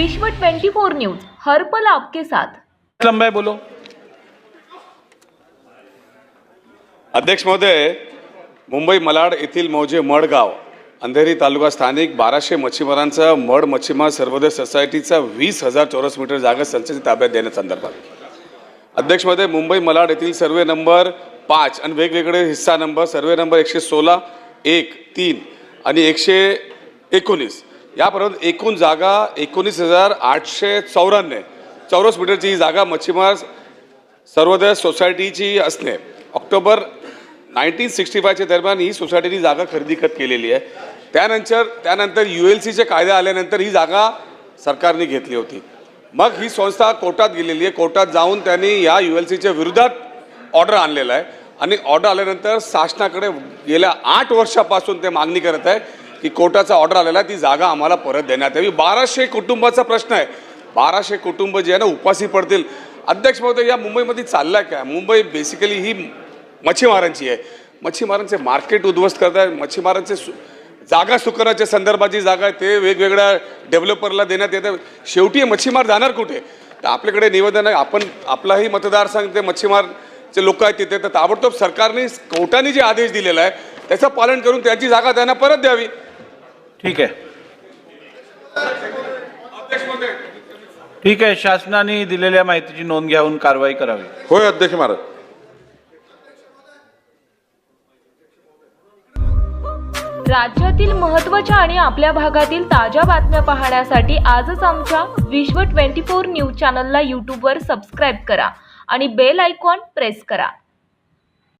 विश्व 24 न्यूज हर पल आपके साथ. लंबा है बोलो. अध्यक्ष महोदय मुंबई मलाड येथील मौजे मडगाव अंधेरी तालुका स्थानिक बाराशे मच्छीमारांचा मड मच्छीमार सर्वोदय सोसायटीचा वीस हजार चौरस मीटर जागा संस्थेच्या ताब्यात देण्यासंदर्भात अध्यक्ष महोदय मुंबई मलाड येथील सर्वे नंबर पाच आणि वेगवेगळे हिस्सा नंबर सर्वे नंबर एकशे सोळा एक तीन आणि एकशे एकोणीस यापर्यंत एकूण जागा एकोणीस हजार आठशे चौऱ्याण्णव. चौरस मीटरची ही जागा मच्छीमार सर्वोदय सोसायटीची असणे. ऑक्टोबर नाईन्टीन सिक्स्टी फायच्या दरम्यान ही सोसायटीनी जागा खरेदी खत केलेली आहे. त्यानंतर त्यानंतर यू एल सीचे कायदे आल्यानंतर ही जागा सरकारने घेतली होती. मग ही संस्था कोर्टात गेलेली आहे. कोर्टात जाऊन त्यांनी या यू एल सीच्या विरोधात ऑर्डर आणलेला आहे. आणि ऑर्डर आल्यानंतर शासनाकडे गेल्या आठ वर्षापासून ते मागणी करत आहे. की कोर्टाचा ऑर्डर आलेला आहे ती जागा आम्हाला परत देण्यात यावी. बाराशे कुटुंबाचा प्रश्न आहे. बाराशे कुटुंब जे आहे ना उपासी पडतील. अध्यक्ष महोदय या मुंबईमध्ये चाललाय काय? मुंबई बेसिकली ही मच्छीमारांची आहे. मच्छीमारांचे मार्केट उद्ध्वस्त करत आहे मच्छीमारांचे सु- जागा सुकण्याच्या संदर्भाची जागा आहे ते वेगवेगळ्या डेव्हलपरला देण्यात येतं. शेवटी मच्छीमार जाणार कुठे? तर आपल्याकडे निवेदन आहे. आपण आपलाही मतदारसंघ ते मच्छीमारचे लोक आहेत तिथे. तर ताबडतोब सरकारने कोर्टाने जे आदेश दिलेला आहे त्याचं पालन करून त्याची जागा त्यांना परत द्यावी. ठीक है ठीक आहे शासनाने दिलेल्या माहितीची नोंद घेऊन कारवाई करावी. होय अध्यक्ष महाराज. राज्यातील महत्त्वाच्या आणि आपल्या भागातील ताज्या बातम्या पाहण्यासाठी आजच आमच्या विश्व 24 न्यूज चॅनलला यूट्यूबवर सबस्क्राईब करा आणि बेल आयकॉन प्रेस करा.